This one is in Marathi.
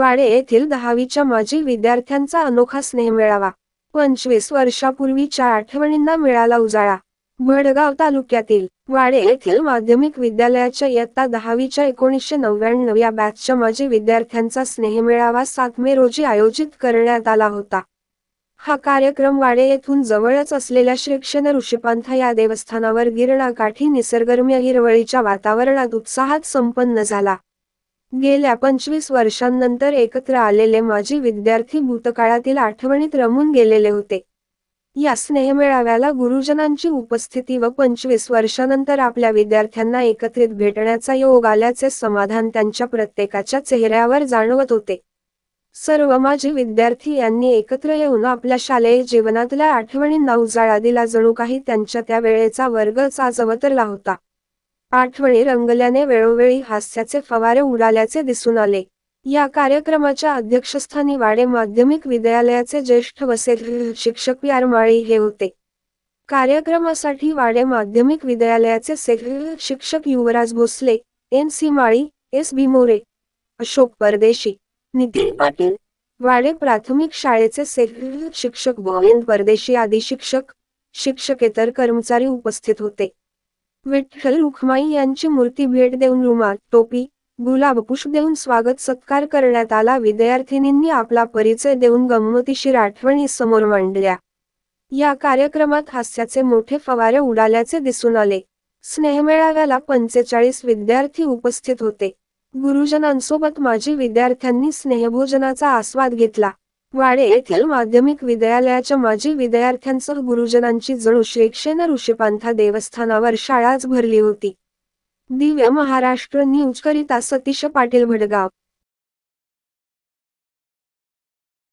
वाडे येथील दहावीच्या माजी विद्यार्थ्यांचा अनोखा स्नेह मिळावा. पंचवीस वर्षापूर्वीच्या आठवणींना मिळाला उजाळा. भडगाव तालुक्यातील वाडे येथील माध्यमिक विद्यालयाच्या इयत्ता दहावीच्या एकोणीसशे नव्याण्णव या बॅचच्या माजी विद्यार्थ्यांचा स्नेहमेळावा सात मे रोजी आयोजित करण्यात आला होता. हा कार्यक्रम वाडे येथून जवळच असलेल्या श्रीक्षण ऋषिपंथ या देवस्थानावर गिरणाकाठी निसर्गरम्य हिरवळीच्या वातावरणात उत्साहात संपन्न झाला. गेल्या पंचवीस वर्षांनंतर एकत्र आलेले माजी विद्यार्थी भूतकाळातील आठवणीत रमून गेलेले होते. या स्नेहमेळाव्याला गुरुजनांची उपस्थिती व पंचवीस वर्षानंतर आपल्या विद्यार्थ्यांना एकत्रित भेटण्याचा योग आल्याचे समाधान त्यांच्या प्रत्येकाच्या चेहऱ्यावर जाणवत होते. सर्व माजी विद्यार्थी यांनी एकत्र येऊन आपल्या शालेय जीवनातल्या आठवणींना उजाळा दिला जणू काही त्यांच्या त्या वेळेचा वर्ग आज होता. आठवणी रंगल्याने वेळोवेळी हास्याचे फवारे उडाल्याचे दिसून आले. या कार्यक्रमाच्या अध्यक्षस्थानी वाडे माध्यमिक विद्यालयाचे ज्येष्ठ वसे शिक्षक यारमाळी हे होते. कार्यक्रमासाठी वाडे माध्यमिक विद्यालयाचे सेक्रेटरी शिक्षक Yuvraj Bhosale N C Mali S B More Ashok Pardeshi Nitin Patil वाडे प्राथमिक शाळेचे सेक्रेटरी शिक्षक गोविंद परदेशी आदी शिक्षक शिक्षकेतर कर्मचारी उपस्थित होते. विठ्ठल रुखमाई यांची मूर्ती भेट देऊन रुमाल टोपी गुलाब पुष्प देऊन स्वागत सत्कार करण्यात आला. विद्यार्थिनींनी आपला परिचय देऊन गंमतीशीर आठवणी समोर मांडल्या. या कार्यक्रमात हास्याचे मोठे फवारे उडाल्याचे दिसून आले. स्नेहमेळाव्याला पंचेचाळीस विद्यार्थी उपस्थित होते. गुरुजनांसोबत माजी विद्यार्थ्यांनी स्नेहभोजनाचा आस्वाद घेतला. वाडे येथील माध्यमिक विद्यालयाच्या माजी विद्यार्थ्यांसह गुरुजनांची जणू श्रीक्षेन ऋषिपांथा देवस्थानावर शाळाच भरली होती. दिव्य महाराष्ट्र न्यूज करिता सतीश पाटील भडगाव.